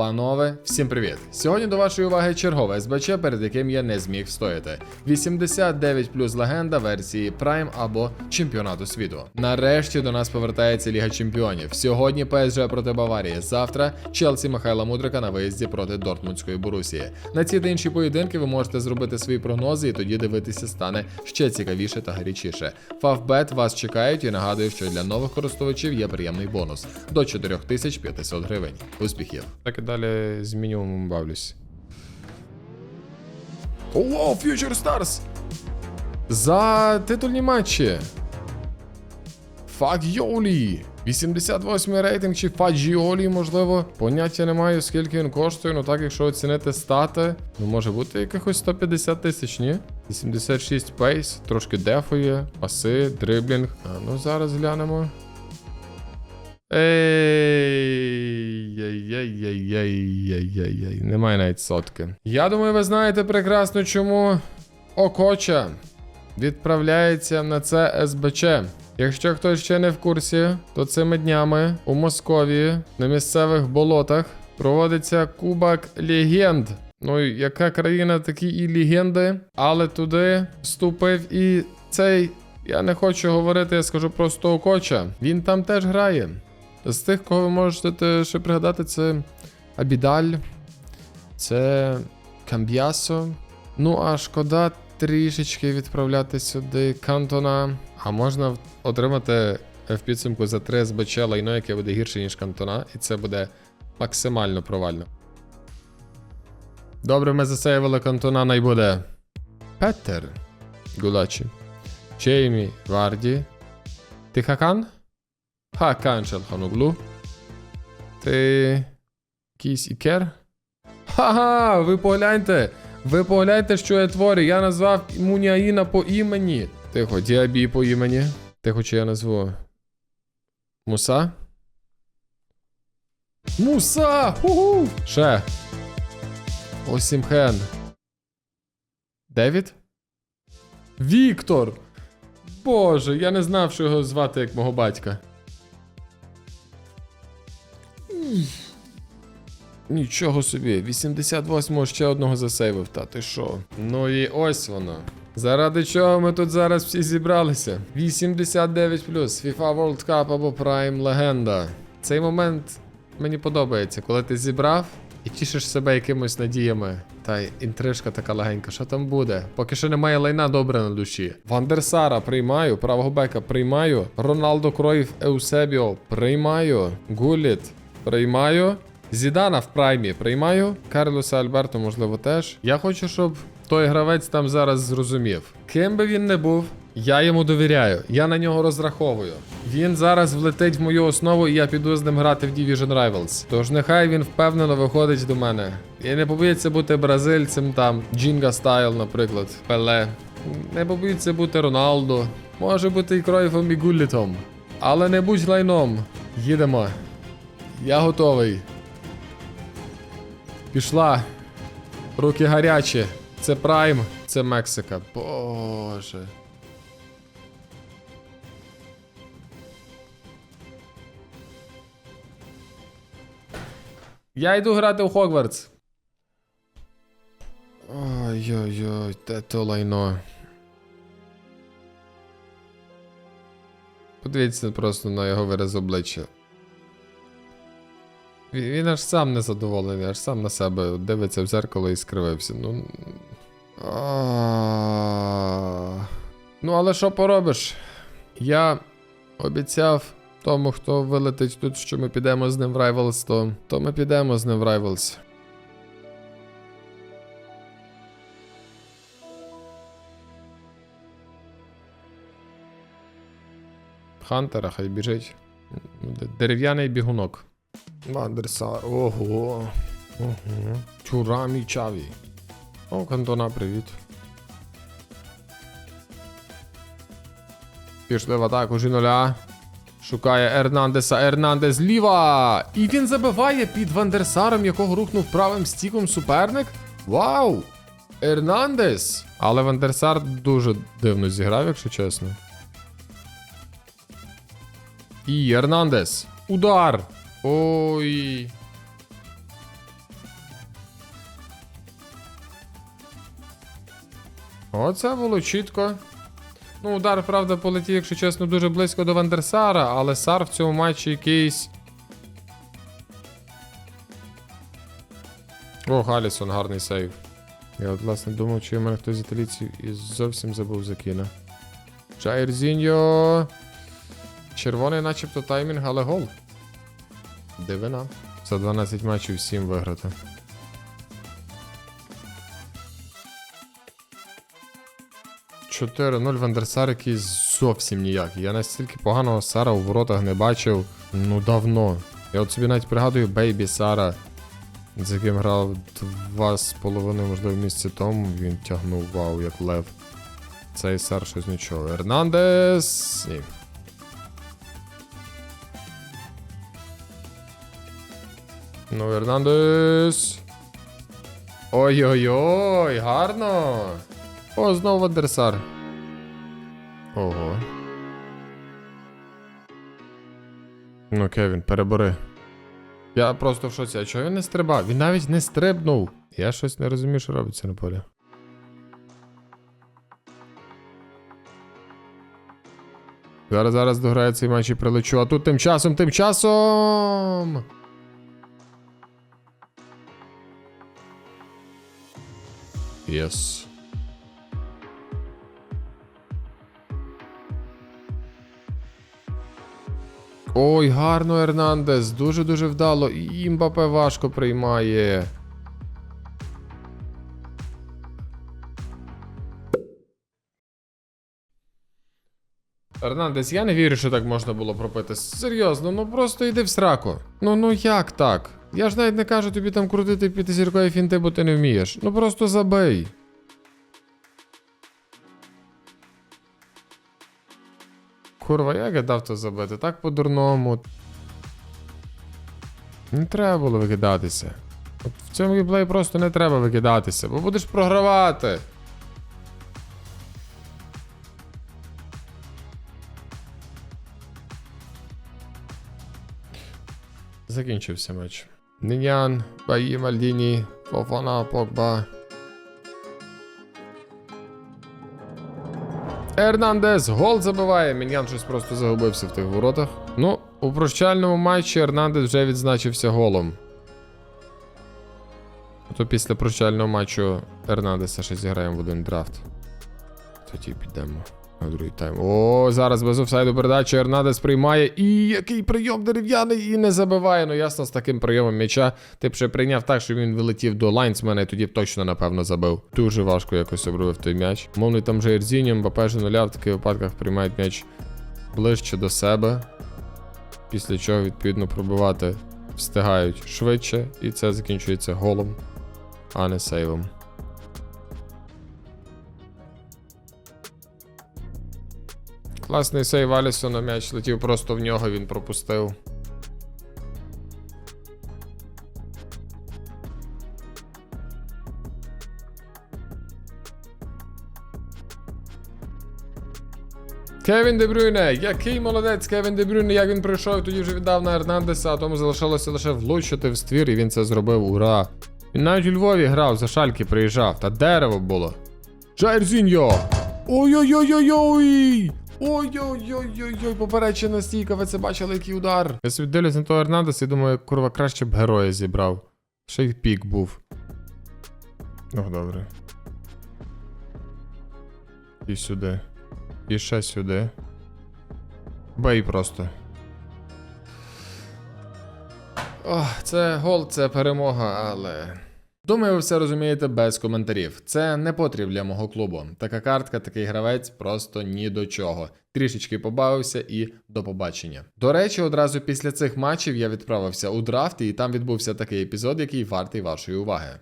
Панове, всім привіт! Сьогодні до вашої уваги чергове СБЧ, перед яким я не зміг встояти. 89 плюс легенда версії Prime або Чемпіонату світу. Нарешті до нас повертається Ліга Чемпіонів. Сьогодні ПСЖ проти Баварії. Завтра Челсі Михайла Мудрика на виїзді проти Дортмундської Борусії. На ці та інші поєдинки ви можете зробити свої прогнози, і тоді дивитися стане ще цікавіше та гарячіше. Фавбет вас чекають і нагадую, що для нових користувачів є приємний бонус до 4500 гривень. Успіхів! Далі з мінімумом бавлюсь. О, Future Stars! За титульні матчі. Фагіолі! 88 рейтинг чи Фаджіолі, можливо. Поняття не маю, скільки він коштує, ну так, якщо оцінити стати, ну може бути якихось 150 тисяч, ні? 86 пейс, трошки дефує, аси, дриблінг. А ну зараз глянемо. Ей, ей. Немає навіть сотки. Я думаю, ви знаєте прекрасно, чому Окоча відправляється на це СБЧ. Якщо хтось ще не в курсі, то цими днями у Московії на місцевих болотах проводиться Кубок Легенд. Ну, яка країна, такі і легенди, але туди вступив і цей. Я не хочу говорити, я скажу просто Окоча. Він там теж грає. З тих, кого ви можете ще пригадати, це Абідаль, це Камб'ясо. Ну, а шкода трішечки відправляти сюди Кантона. А можна отримати в підсумку за 3 СБЧ лайно, яке буде гірше, ніж Кантона, і це буде максимально провально. Добре, ми засейвили Кантона, най буде Петер Гулачі, Джеймі Варді, Тихакан, Хакан Шелхануглу, ти якийсь ікер? Ха-ха, ви погляньте! Ви погляньте, що я творю. Я назвав Муняїна по імені. Тихо, Діабі по імені. Тихо, чи я назву. Муса? Муса! Ху-ху! Ще. Осімхен. Девід? Віктор! Боже, я не знав, що його звати як мого батька. Нічого собі, 88-го ще одного засейвив, та ти що? Ну і ось воно. Заради чого ми тут зараз всі зібралися? 89 FIFA World Cup або Prime Легенда. Цей момент мені подобається, коли ти зібрав і тішиш себе якимось надіями. Та інтрижка така легенька, що там буде? Поки що немає лайна добре на душі. Вандерсара приймаю, правого бека приймаю. Роналдо Кроїв Еусебіо приймаю. Гуліт приймаю. Зідана в праймі приймаю. Карлоса Альберто, можливо, теж. Я хочу, щоб той гравець там зараз зрозумів. Ким би він не був, я йому довіряю. Я на нього розраховую. Він зараз влетить в мою основу, і я піду з ним грати в Division Rivals. Тож нехай він впевнено виходить до мене. І не побоїться бути бразильцем там, Джінга Стайл, наприклад, Пеле. Не побоїться бути Роналдо. Може бути і Кройфом і Гуллітом. Але не будь лайном. Їдемо. Я готовий. Пішла. Руки гарячі. Це Прайм, це Мексика. Боже. Я йду грати у Хогвартс. Ой-ой-ой, те то лайно. Подивіться просто на його вираз обличчя. Він, аж сам незадоволений, аж сам на себе дивиться в зеркало і скривився. Ну. Ну, але що поробиш? Я обіцяв тому, хто вилетить тут, що ми підемо з ним в Rivals, то, то ми підемо з ним в Rivals. Хантера, хай біжить. Дерев'яний бігунок. Вандерсар. Ого. Ого. Чурамі Чаві. О, Кантона, привіт. Пішли в атаку Жіноля. Шукає Ернандеса. Ернандес зліва. І він забиває під Вандерсаром, якого рухнув правим стіком суперник. Вау! Ернандес! Але Вандерсар дуже дивно зіграв, якщо чесно. І Ернандес. Удар! Ой. Оце було чітко. Ну, удар, правда, полетів, якщо чесно, дуже близько до Вандерсара, але Сар в цьому матчі якийсь. О, Галісон, гарний сейв. Я от, власне, думав, чи в мене хтось з італійців і зовсім забув закина. Чайрзіньо. Червоний начебто таймінг, але гол. Дивина. За 12 матчів 7 виграти. Чотири 0 Вандерсар якийсь зовсім ніякий. Я настільки поганого Сара у воротах не бачив ну давно. Я от собі навіть пригадую Бейбі Сара, з яким грав два з половиною, можливо, місяці тому. Він тягнув вау, як лев. Цей Сар щось нічого. Ернандес. Ні. Ну, Ернандес. Ой-ой-ой, гарно. О, знову Вандерсар. Ого. Ну, Кевін, перебори. Я просто в шоці. А чого він не стрибав? Він навіть не стрибнув. Я щось не розумію, що робиться на полі. Зараз зараз дограє цей матч і прилечу. А тут тим часом, тим часом. Єс. Ой, гарно Ернандес. Дуже-дуже вдало. І Мбапе важко приймає. Ернандес, я не вірю, що так можна було пропити. Серйозно, ну просто йди в сраку. Ну ну як так? Я ж навіть не кажу тобі там крутити п'ятизіркові фінти, бо ти не вмієш. Ну просто забий. Курва, як я дав то забити? Так по-дурному. Не треба було викидатися. От в цьому геймплеї просто не треба викидатися, бо будеш програвати. Закінчився матч. Ніньян, Баї, Мальдіні, Фофана, Погба. Ернандес гол забиває. Міньян щось просто загубився в тих воротах. Ну, у прощальному матчі Ернандес вже відзначився голом. То після прощального матчу Ернандеса ще зіграємо в один драфт. Тоді підемо на другий тайм. О, зараз без офсайду передачі Ернандес приймає. І який прийом дерев'яний і не забиває. Ну ясно, з таким прийомом м'яча. Ти б ще прийняв так, що він вилетів до лайнсмена, і тоді б точно, напевно, забив. Дуже важко якось обробив той м'яч. Мовний там же Ерзіньом, Бапе нуля в таких випадках приймають м'яч ближче до себе. Після чого, відповідно, пробивати встигають швидше, і це закінчується голом, а не сейвом. Класний сейв Алісона, м'яч летів просто в нього, він пропустив. Кевін Дебрюйне, який молодець Кевін Дебрюйне, як він прийшов, тоді вже віддав на Ернандеса, а тому залишилося лише влучити в ствір, і він це зробив, ура. Він навіть у Львові грав, за шальки приїжджав, та дерево було. Жайрзіньо! Ой-ой-ой-ой-ой! Ой-ой-ой-ой-ой, поперечена стійка, ви це бачили, який удар. Я собі дивлюсь на того Ернандеса і думаю, курва, краще б героя зібрав. Ще й пік був. Ну, добре. І сюди. І ще сюди. Бей просто. Ох, це гол, це перемога, але. Думаю, ви все розумієте без коментарів. Це не потріб для мого клубу. Така картка, такий гравець просто ні до чого. Трішечки побавився і до побачення. До речі, одразу після цих матчів я відправився у драфт, і там відбувся такий епізод, який вартий вашої уваги.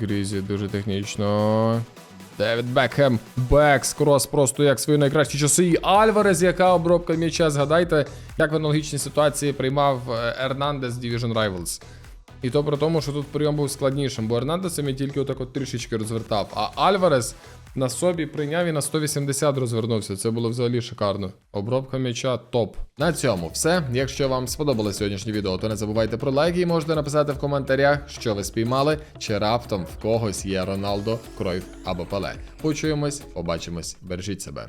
Грізі дуже технічно. Девід Бекхем. Бекс, крос просто як свої найкращі часи. І Альварес, яка обробка м'яча. Згадайте, як в аналогічній ситуації приймав е, Ернандес Division Rivals. І то при тому, що тут прийом був складнішим, бо Ернандеса він тільки отак от трішечки розвертав. А Альварес на собі прийняв і на 180 розвернувся. Це було взагалі шикарно. Обробка м'яча топ. На цьому все. Якщо вам сподобалось сьогоднішнє відео, то не забувайте про лайки і можете написати в коментарях, що ви спіймали, чи раптом в когось є Роналдо, Кройф або Пеле. Почуємось, побачимось, бережіть себе.